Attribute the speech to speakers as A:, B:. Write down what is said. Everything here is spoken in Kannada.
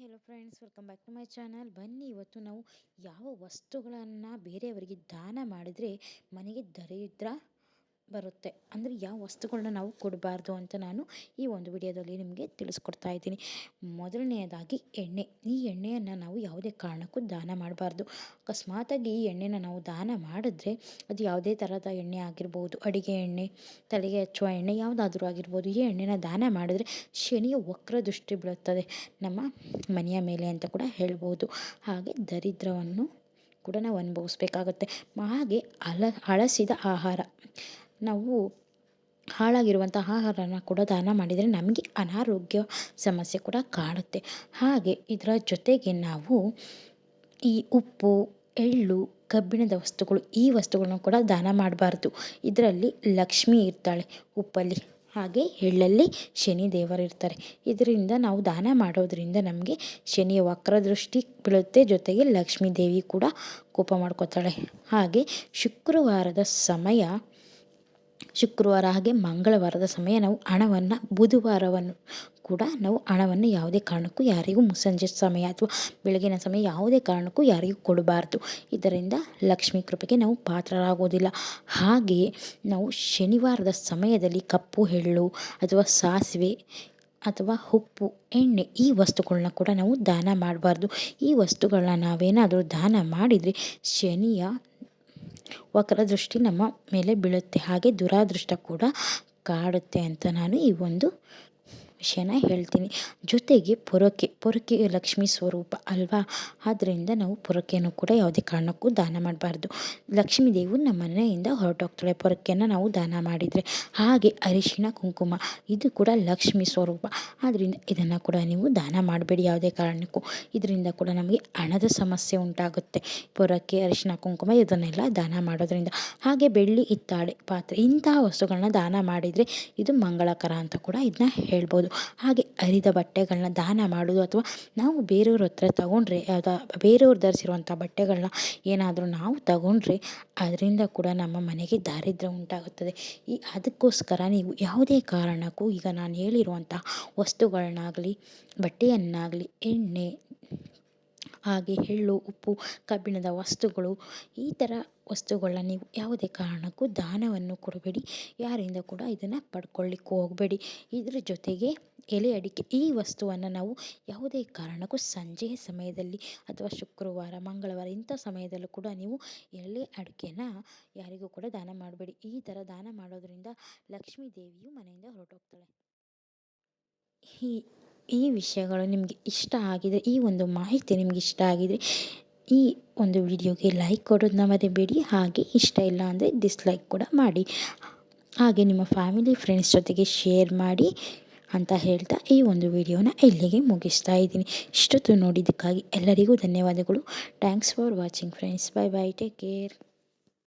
A: Hello friends welcome back to my channel ಬನ್ನಿ, ಇವತ್ತು ನಾವು ಯಾವ ವಸ್ತುಗಳನ್ನು ಬೇರೆಯವರಿಗೆ ದಾನ ಮಾಡಿದರೆ ಮನೆಗೆ ದರಿದ್ರ ಬರುತ್ತೆ. ಅಂದರೆ ಯಾವ ವಸ್ತುಗಳನ್ನ ನಾವು ಕೊಡಬಾರ್ದು ಅಂತ ನಾನು ಈ ಒಂದು ವಿಡಿಯೋದಲ್ಲಿ ನಿಮಗೆ ತಿಳಿಸ್ಕೊಡ್ತಾ ಇದ್ದೀನಿ. ಮೊದಲನೆಯದಾಗಿ ಎಣ್ಣೆ. ಈ ಎಣ್ಣೆಯನ್ನು ನಾವು ಯಾವುದೇ ಕಾರಣಕ್ಕೂ ದಾನ ಮಾಡಬಾರ್ದು. ಅಕಸ್ಮಾತಾಗಿ ಈ ಎಣ್ಣೆನ ನಾವು ದಾನ ಮಾಡಿದ್ರೆ ಅದು ಯಾವುದೇ ಥರದ ಎಣ್ಣೆ ಆಗಿರ್ಬೋದು, ಅಡುಗೆ ಎಣ್ಣೆ, ತಲೆಗೆ ಹಚ್ಚುವ ಎಣ್ಣೆ, ಯಾವುದಾದ್ರೂ ಆಗಿರ್ಬೋದು, ಈ ಎಣ್ಣೆನ ದಾನ ಮಾಡಿದ್ರೆ ಶನಿಯ ವಕ್ರ ದೃಷ್ಟಿ ಬೀಳುತ್ತದೆ. ನಮ್ಮ ಮನೆಯ ಮೇಲೆ ಅಂತ ಕೂಡ ಹೇಳ್ಬೋದು. ಹಾಗೆ ದರಿದ್ರವನ್ನು ಕೂಡ ನಾವು ಅನುಭವಿಸ್ಬೇಕಾಗುತ್ತೆ. ಹಾಗೆ ಅಲ ಹಳಸಿದ ಆಹಾರ. ನಾವು ಹಾಳಾಗಿರುವಂಥ ಆಹಾರನ ಕೂಡ ದಾನ ಮಾಡಿದರೆ ನಮಗೆ ಅನಾರೋಗ್ಯ ಸಮಸ್ಯೆ ಕೂಡ ಕಾಡುತ್ತೆ. ಹಾಗೆ ಇದರ ಜೊತೆಗೆ ನಾವು ಈ ಉಪ್ಪು, ಎಳ್ಳು, ಕಬ್ಬಿಣದ ವಸ್ತುಗಳು, ಈ ವಸ್ತುಗಳನ್ನು ಕೂಡ ದಾನ ಮಾಡಬಾರ್ದು. ಇದರಲ್ಲಿ ಲಕ್ಷ್ಮಿ ಇರ್ತಾಳೆ ಉಪ್ಪಲ್ಲಿ, ಹಾಗೆ ಎಳ್ಳಲ್ಲಿ ಶನಿ ದೇವರು ಇರ್ತಾರೆ. ಇದರಿಂದ ನಾವು ದಾನ ಮಾಡೋದರಿಂದ ನಮಗೆ ಶನಿಯ ವಕ್ರದೃಷ್ಟಿ ಬೀಳುತ್ತೆ, ಜೊತೆಗೆ ಲಕ್ಷ್ಮೀ ದೇವಿ ಕೂಡ ಕೋಪ ಮಾಡ್ಕೋತಾಳೆ. ಹಾಗೆ ಶುಕ್ರವಾರದ ಸಮಯ ಶುಕ್ರವಾರ ಹಾಗೆ ಮಂಗಳವಾರದ ಸಮಯ ನಾವು ಹಣವನ್ನು, ಬುಧವಾರವನ್ನು ಕೂಡ ನಾವು ಹಣವನ್ನು ಯಾವುದೇ ಕಾರಣಕ್ಕೂ ಯಾರಿಗೂ ಮುಸ್ಸಂಜೆ ಸಮಯ ಅಥವಾ ಬೆಳಗಿನ ಸಮಯ ಯಾವುದೇ ಕಾರಣಕ್ಕೂ ಯಾರಿಗೂ ಕೊಡಬಾರ್ದು. ಇದರಿಂದ ಲಕ್ಷ್ಮೀ ಕೃಪೆಗೆ ನಾವು ಪಾತ್ರರಾಗೋದಿಲ್ಲ. ಹಾಗೆಯೇ ನಾವು ಶನಿವಾರದ ಸಮಯದಲ್ಲಿ ಕಪ್ಪು ಎಳ್ಳು ಅಥವಾ ಸಾಸಿವೆ ಅಥವಾ ಉಪ್ಪು, ಎಣ್ಣೆ ಈ ವಸ್ತುಗಳನ್ನ ಕೂಡ ನಾವು ದಾನ ಮಾಡಬಾರ್ದು. ಈ ವಸ್ತುಗಳನ್ನ ನಾವೇನಾದರೂ ದಾನ ಮಾಡಿದರೆ ಶನಿಯ ವಕ್ರದೃಷ್ಟಿ ನಮ್ಮ ಮೇಲೆ ಬೀಳುತ್ತೆ. ಹಾಗೆ ದುರಾದೃಷ್ಟ ಕೂಡ ಕಾಡುತ್ತೆ ಅಂತ ನಾನು ಈ ಒಂದು ವಿಷಯನ ಹೇಳ್ತೀನಿ. ಜೊತೆಗೆ ಪೊರಕೆ ಪೊರಕೆ ಲಕ್ಷ್ಮೀ ಸ್ವರೂಪ ಅಲ್ವಾ? ಆದ್ದರಿಂದ ನಾವು ಪೊರಕೆಯನ್ನು ಕೂಡ ಯಾವುದೇ ಕಾರಣಕ್ಕೂ ದಾನ ಮಾಡಬಾರ್ದು. ಲಕ್ಷ್ಮೀ ದೇವು ನಮ್ಮ ಮನೆಯಿಂದ ಹೊರಟೋಗ್ತಾಳೆ. ಪೊರಕೆಯನ್ನು ನಾವು ದಾನ ಮಾಡಿದರೆ ಹಾಗೆ ಅರಿಶಿಣ, ಕುಂಕುಮ ಇದು ಕೂಡ ಲಕ್ಷ್ಮೀ ಸ್ವರೂಪ. ಆದ್ದರಿಂದ ಇದನ್ನು ಕೂಡ ನೀವು ದಾನ ಮಾಡಬೇಡಿ ಯಾವುದೇ ಕಾರಣಕ್ಕೂ. ಇದರಿಂದ ಕೂಡ ನಮಗೆ ಹಣದ ಸಮಸ್ಯೆ ಉಂಟಾಗುತ್ತೆ. ಪೊರಕೆ, ಅರಿಶಿಣ, ಕುಂಕುಮ ಇದನ್ನೆಲ್ಲ ದಾನ ಮಾಡೋದ್ರಿಂದ. ಹಾಗೆ ಬೆಳ್ಳಿ ಇತ್ತಾಳೆ ಪಾತ್ರೆ ಇಂತಹ ವಸ್ತುಗಳನ್ನ ದಾನ ಮಾಡಿದರೆ ಇದು ಮಂಗಳಕರ ಅಂತ ಕೂಡ ಇದನ್ನ ಹೇಳ್ಬೋದು. ಹಾಗೆ ಹರಿದ ಬಟ್ಟೆಗಳನ್ನ ದಾನ ಮಾಡೋದು ಅಥವಾ ನಾವು ಬೇರೆಯವ್ರ ಹತ್ರ ತಗೊಂಡ್ರೆ, ಅದು ಬೇರೆಯವ್ರು ಧರಿಸಿರುವಂಥ ಬಟ್ಟೆಗಳನ್ನ ಏನಾದರೂ ನಾವು ತಗೊಂಡ್ರೆ ಅದರಿಂದ ಕೂಡ ನಮ್ಮ ಮನೆಗೆ ದಾರಿದ್ರ್ಯ ಉಂಟಾಗುತ್ತದೆ. ಈ ಅದಕ್ಕೋಸ್ಕರ ನೀವು ಯಾವುದೇ ಕಾರಣಕ್ಕೂ ಈಗ ನಾನು ಹೇಳಿರುವಂಥ ವಸ್ತುಗಳನ್ನಾಗಲಿ, ಬಟ್ಟೆಯನ್ನಾಗಲಿ, ಎಣ್ಣೆ ಹಾಗೆ ಎಳ್ಳು, ಉಪ್ಪು, ಕಬ್ಬಿಣದ ವಸ್ತುಗಳು, ಈ ಥರ ವಸ್ತುಗಳನ್ನ ನೀವು ಯಾವುದೇ ಕಾರಣಕ್ಕೂ ದಾನವನ್ನು ಕೊಡಬೇಡಿ. ಯಾರಿಂದ ಕೂಡ ಇದನ್ನು ಪಡ್ಕೊಳ್ಳಿಕ್ಕೆ ಹೋಗಬೇಡಿ. ಇದ್ರ ಜೊತೆಗೆ ಎಲೆ ಅಡಿಕೆ, ಈ ವಸ್ತುವನ್ನು ನಾವು ಯಾವುದೇ ಕಾರಣಕ್ಕೂ ಸಂಜೆಯ ಸಮಯದಲ್ಲಿ ಅಥವಾ ಶುಕ್ರವಾರ, ಮಂಗಳವಾರ ಇಂಥ ಸಮಯದಲ್ಲೂ ಕೂಡ ನೀವು ಎಲೆ ಅಡಿಕೆನ ಯಾರಿಗೂ ಕೂಡ ದಾನ ಮಾಡಬೇಡಿ. ಈ ಥರ ದಾನ ಮಾಡೋದರಿಂದ ಲಕ್ಷ್ಮೀ ದೇವಿಯು ಮನೆಯಿಂದ ಹೊರಟೋಗ್ತಾಳೆ. ಈ ಈ ವಿಷಯಗಳು ನಿಮಗೆ ಇಷ್ಟ ಆಗಿದೆ ಈ ಒಂದು ಮಾಹಿತಿ ನಿಮಗೆ ಇಷ್ಟ ಆಗಿದೆ ಈ ಒಂದು ವಿಡಿಯೋಗೆ ಲೈಕ್ ಕೊಡೋದನ್ನ ಬಿಡಿ ಹಾಗೆ ಇಷ್ಟ ಇಲ್ಲ ಅಂದರೆ ಡಿಸ್ಲೈಕ್ ಕೂಡ ಮಾಡಿ. ಹಾಗೆ ನಿಮ್ಮ ಫ್ಯಾಮಿಲಿ ಫ್ರೆಂಡ್ಸ್ ಜೊತೆಗೆ ಶೇರ್ ಮಾಡಿ ಅಂತ ಹೇಳ್ತಾ ಈ ಒಂದು ವಿಡಿಯೋನ ಇಲ್ಲಿಗೆ ಮುಗಿಸ್ತಾ ಇದ್ದೀನಿ. ಇಷ್ಟೊತ್ತು ನೋಡಿದ್ದಕ್ಕಾಗಿ ಎಲ್ಲರಿಗೂ ಧನ್ಯವಾದಗಳು. Thanks for watching friends bye bye take care